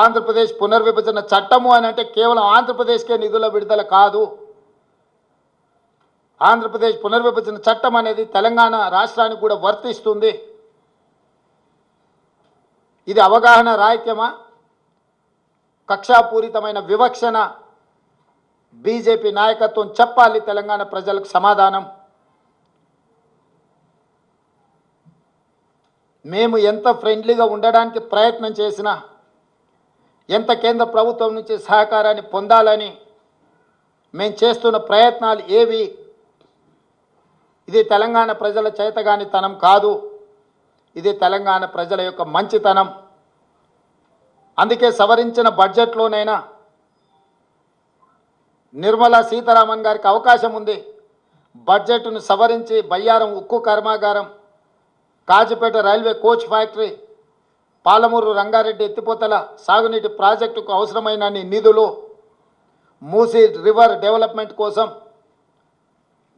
ఆంధ్రప్రదేశ్ పునర్విభజన చట్టము అని అంటే కేవలం ఆంధ్రప్రదేశ్కే నిధుల విడుదల కాదు. ఆంధ్రప్రదేశ్ పునర్విభజన చట్టం అనేది తెలంగాణ రాష్ట్రానికి కూడా వర్తిస్తుంది. ఇది అవగాహన రాహిత్యమా కక్షాపూరితమైన వివక్షణ బీజేపీ నాయకత్వం చెప్పాలి తెలంగాణ ప్రజలకు సమాధానం. మేము ఎంత ఫ్రెండ్లీగా ఉండడానికి ప్రయత్నం చేసినా ఎంత కేంద్ర ప్రభుత్వం నుంచి సహకారాన్ని పొందాలని మేము చేస్తున్న ప్రయత్నాలు ఏవి? ఇది తెలంగాణ ప్రజల చేతగానితనం కాదు. ఇది తెలంగాణ ప్రజల యొక్క మంచితనం. అందుకే సవరించిన బడ్జెట్లోనైనా నిర్మలా సీతారామన్ గారికి అవకాశం ఉంది. బడ్జెట్ను సవరించి బయ్యారం ఉక్కు కర్మాగారం Kazipet railway coach factory Palamuru Rangareddy ఎత్తిపోతల సాగునీటి ప్రాజెక్టుకు అవసరమైన నిధులు మూసీ రివర్ డెవలప్మెంట్ కోసం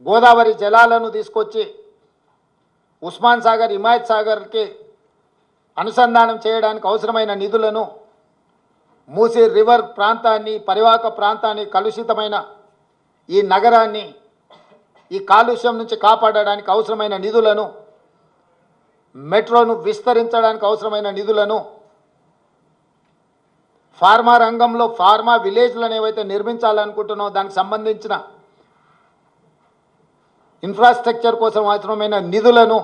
గోదావరి జలాలను తీసుకొచ్చి ఉస్మాన్ సాగర్ హిమాయత్ సాగర్కి అనుసంధానం చేయడానికి అవసరమైన నిధులను మూసీ రివర్ ప్రాంతాన్ని పరివాహక ప్రాంతాన్ని కలుషితమైన ఈ నగరాన్ని ఈ కాలుష్యం నుంచి కాపాడడానికి అవసరమైన నిధులను మెట్రోను విస్తరించడానికి అవసరమైన నిధులను ఫార్మా రంగంలో ఫార్మా విలేజ్లను ఏవైతే నిర్మించాలనుకుంటున్నామో దానికి సంబంధించిన ఇన్ఫ్రాస్ట్రక్చర్ కోసం అవసరమైన నిధులను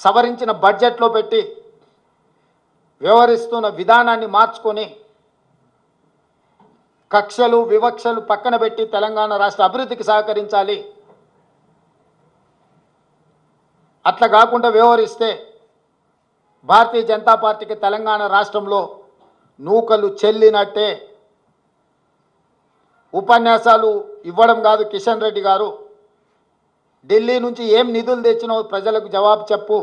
సవరించిన బడ్జెట్లో పెట్టి వ్యవహరిస్తున్న విధానాన్ని మార్చుకొని కక్షలు వివక్షలు పక్కన పెట్టి తెలంగాణ రాష్ట్ర అభివృద్ధికి సహకరించాలి. అట్లా కాకుండా వ్యవహరిస్తే భారతీయ జనతా పార్టీకి తెలంగాణ రాష్ట్రంలో నూకలు చెల్లినట్టే ఉపన్యాసాలు ఇవ్వడం కాదు కిషన్ రెడ్డి గారు. ఢిల్లీ నుంచి ఏం నిధులు తెచ్చినావు ప్రజలకు జవాబు చెప్పు.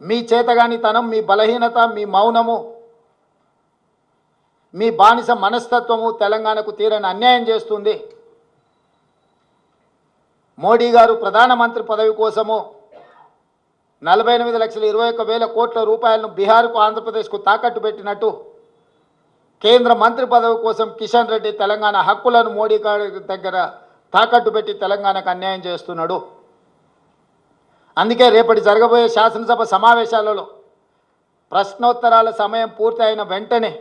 మీ చేతగానితనం మీ బలహీనత మీ మౌనము మీ బానిస మనస్తత్వము తెలంగాణకు తీరని అన్యాయం చేస్తుంది. మోడీ గారు ప్రధానమంత్రి పదవి కోసము నలభై ఎనిమిది లక్షల ఇరవై ఒక్క వేల కోట్ల రూపాయలను బీహార్కు ఆంధ్రప్రదేశ్కు తాకట్టు పెట్టినట్టు కేంద్ర మంత్రి పదవి కోసం కిషన్ రెడ్డి తెలంగాణ హక్కులను మోడీ గారి దగ్గర తాకట్టు పెట్టి తెలంగాణకు అన్యాయం చేస్తున్నాడు. అందుకే రేపటి జరగబోయే శాసనసభ సమావేశాలలో ప్రశ్నోత్తరాల సమయం పూర్తి అయిన వెంటనే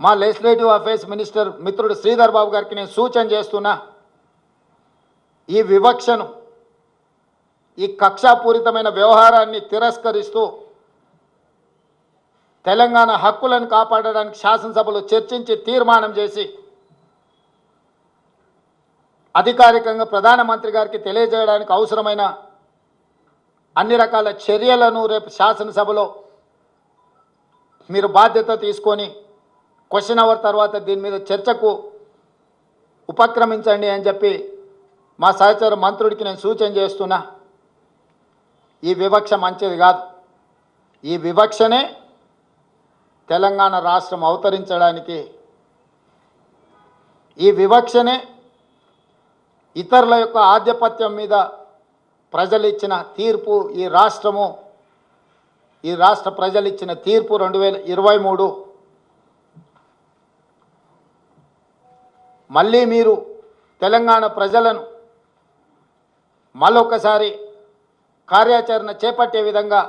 మా లెజిస్లేటివ్ అఫైర్స్ మినిస్టర్ మిత్రుడు శ్రీధర్ బాబు గారికి నేను సూచన చేస్తున్నా. ఈ వివక్షను ఈ కక్షాపూరితమైన వ్యవహారాన్ని తిరస్కరిస్తూ తెలంగాణ హక్కులను కాపాడడానికి శాసనసభలో చర్చించి తీర్మానం చేసి అధికారికంగా ప్రధానమంత్రి గారికి తెలియజేయడానికి అవసరమైన అన్ని రకాల చర్యలను రేపు శాసనసభలో మీరు బాధ్యత తీసుకొని క్వశ్చన్ అవర్ తర్వాత దీని మీద చర్చకు ఉపక్రమించండి అని చెప్పి మా సహచర మంత్రుడికి నేను సూచన చేస్తున్నా ఈ వివక్ష మంచిది కాదు. ఈ వివక్షనే తెలంగాణ రాష్ట్రం అవతరించడానికి ఈ వివక్షనే ఇతరుల యొక్క ఆధిపత్యం మీద ప్రజలు ఇచ్చిన తీర్పు ఈ రాష్ట్రము ఈ రాష్ట్ర ప్రజలు ఇచ్చిన తీర్పు రెండు వేల ఇరవై మూడు. మళ్ళీ మీరు తెలంగాణ ప్రజలను మళ్ళొకసారి కార్యాచరణ చేపట్టే విధంగా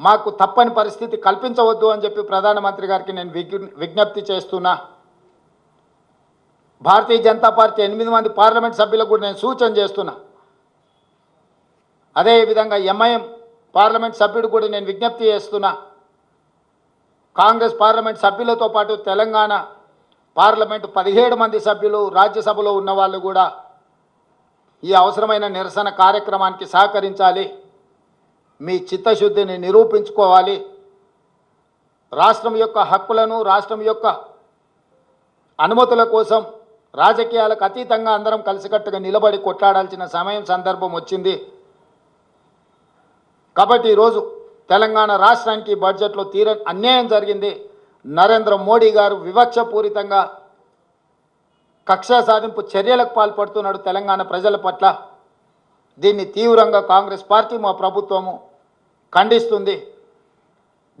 మాకు తప్పని పరిస్థితి కల్పించవద్దు అని చెప్పి ప్రధానమంత్రి గారికి నేను విజ్ఞ విజ్ఞప్తి చేస్తున్నా. భారతీయ జనతా పార్టీ ఎనిమిది మంది పార్లమెంట్ సభ్యులకు కూడా నేను సూచన చేస్తున్నా. అదేవిధంగా ఎంఐఎం పార్లమెంట్ సభ్యుడు కూడా నేను విజ్ఞప్తి చేస్తున్నా. కాంగ్రెస్ పార్లమెంట్ సభ్యులతో పాటు తెలంగాణ పార్లమెంటు పదిహేడు మంది సభ్యులు రాజ్యసభలో ఉన్న వాళ్ళు కూడా ఈ అవసరమైన నిరసన కార్యక్రమానికి సహకరించాలి. మీ చిత్తశుద్ధిని నిరూపించుకోవాలి. రాష్ట్రం యొక్క హక్కులను రాష్ట్రం యొక్క అనుమతుల కోసం రాజకీయాలకు అతీతంగా అందరం కలిసికట్టుగా నిలబడి కొట్లాడాల్సిన సమయం సందర్భం వచ్చింది. కాబట్టి ఈరోజు తెలంగాణ రాష్ట్రానికి బడ్జెట్లో తీర అన్యాయం జరిగింది. నరేంద్ర మోడీ గారు వివక్షపూరితంగా కక్షా సాధింపు చర్యలకు పాల్పడుతున్నాడు తెలంగాణ ప్రజల పట్ల. దీన్ని తీవ్రంగా కాంగ్రెస్ పార్టీ మా ప్రభుత్వము ఖండిస్తుంది.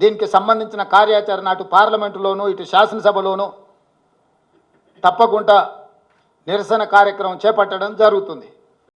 దీనికి సంబంధించిన కార్యాచరణ అటు పార్లమెంటులోనూ ఇటు శాసనసభలోనూ తప్పకుండా నిరసన కార్యక్రమం చేపట్టడం జరుగుతుంది.